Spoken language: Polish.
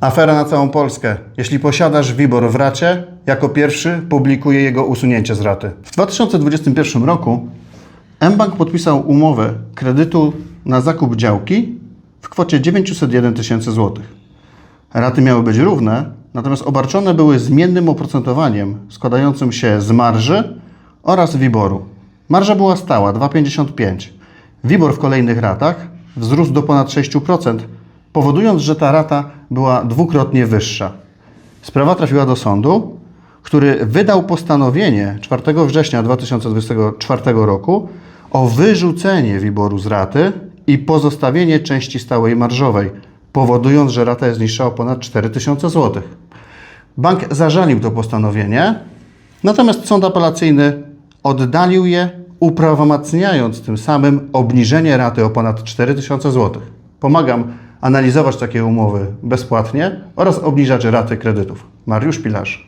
Afera na całą Polskę. Jeśli posiadasz WIBOR w racie, jako pierwszy publikuje jego usunięcie z raty. W 2021 roku mBank podpisał umowę kredytu na zakup działki w kwocie 901 tysięcy złotych. Raty miały być równe, natomiast obarczone były zmiennym oprocentowaniem składającym się z marży oraz WIBOR-u. Marża była stała 2,55. WIBOR w kolejnych ratach wzrósł do ponad 6%, powodując, że ta rata była dwukrotnie wyższa. Sprawa trafiła do sądu, który wydał postanowienie 4 września 2024 roku o wyrzucenie WIBOR-u z raty i pozostawienie części stałej marżowej, powodując, że rata jest niższa o ponad 4000 zł. Bank zażalił to postanowienie, natomiast sąd apelacyjny oddalił je, uprawomacniając tym samym obniżenie raty o ponad 4000 zł. Pomagam analizować takie umowy bezpłatnie oraz obniżać raty kredytów. Mariusz Pilarz.